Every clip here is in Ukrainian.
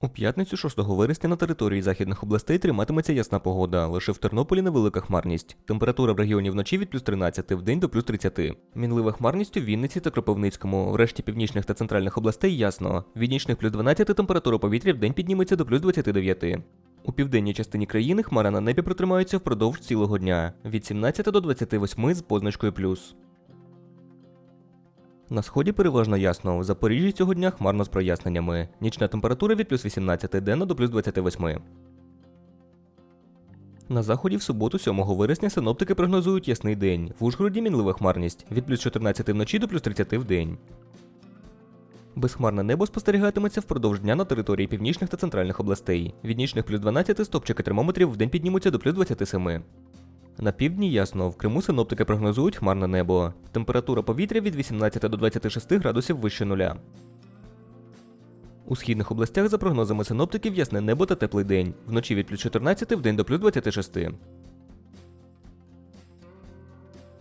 У п'ятницю 6 вересня на території західних областей триматиметься ясна погода. Лише в Тернополі невелика хмарність. Температура в регіоні вночі від плюс 13, в день до плюс 30. Мінлива хмарність у Вінниці та Кропивницькому. В решті північних та центральних областей ясно. Від нічних плюс 12 температура повітря в день підніметься до плюс 29. У південній частині країни хмара на небі протримаються впродовж цілого дня від 17 до 28 з позначкою плюс. На сході переважно ясно. В Запоріжжі цього дня хмарно з проясненнями. Нічна температура від плюс 18 денна до плюс 28. На заході в суботу, 7 вересня, синоптики прогнозують ясний день. В Ужгороді мінлива хмарність від плюс 14 вночі до плюс 30 в день. Безхмарне небо спостерігатиметься впродовж дня на території північних та центральних областей. Від нічних плюс 12 стопчики термометрів в день піднімуться до плюс 27. На півдні ясно, в Криму синоптики прогнозують хмарне небо. Температура повітря від 18 до 26 градусів вище нуля. У східних областях, за прогнозами синоптиків, ясне небо та теплий день. Вночі від плюс 14 в день до плюс 26.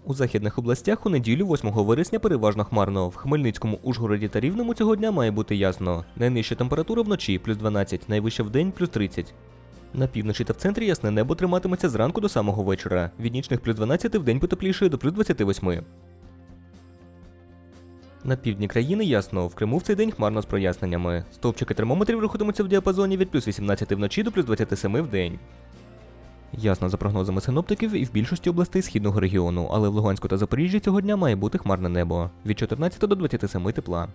У західних областях у неділю 8 вересня переважно хмарно. В Хмельницькому, Ужгороді та Рівному цього дня має бути ясно. Найнижча температура вночі плюс 12, найвища в день плюс 30. На півночі та в центрі ясне небо триматиметься зранку до самого вечора. Від нічних плюс 12 в день потеплішає до плюс 28. На півдні країни ясно, в Криму в цей день хмарно з проясненнями. Стовпчики термометрів рухатимуться в діапазоні від плюс 18 вночі до плюс 27 в день. Ясно за прогнозами синоптиків і в більшості областей східного регіону, але в Луганську та Запоріжжі цього дня має бути хмарне небо від 14 до 27 тепла.